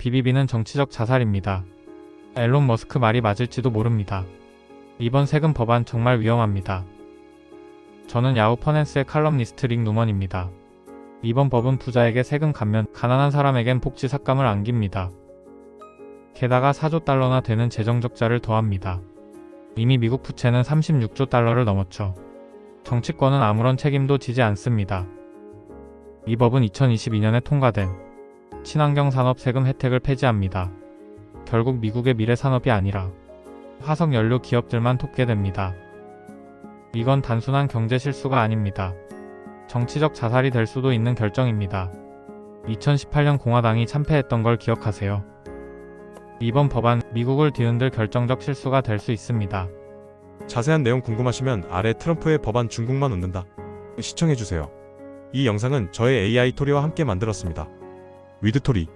BBB는 정치적 자살입니다. 앨런 머스크 말이 맞을지도 모릅니다. 이번 세금 법안 정말 위험합니다. 저는 야후 퍼넨스의 칼럼니스트 릭 누먼입니다. 이번 법은 부자에게 세금 감면, 가난한 사람에겐 복지 삭감을 안깁니다. 게다가 4조 달러나 되는 재정 적자를 더합니다. 이미 미국 부채는 36조 달러를 넘었죠. 정치권은 아무런 책임도 지지 않습니다. 이 법은 2022년에 통과된 친환경 산업 세금 혜택을 폐지합니다. 결국 미국의 미래 산업이 아니라 화석 연료 기업들만 돕게 됩니다. 이건 단순한 경제 실수가 아닙니다. 정치적 자살이 될 수도 있는 결정입니다. 2018년 공화당이 참패했던 걸 기억하세요. 이번 법안 미국을 뒤흔들 결정적 실수가 될 수 있습니다. 자세한 내용 궁금하시면 아래 트럼프의 법안 중국만 웃는다. 시청해주세요. 이 영상은 저의 AI 토리와 함께 만들었습니다. 위드토리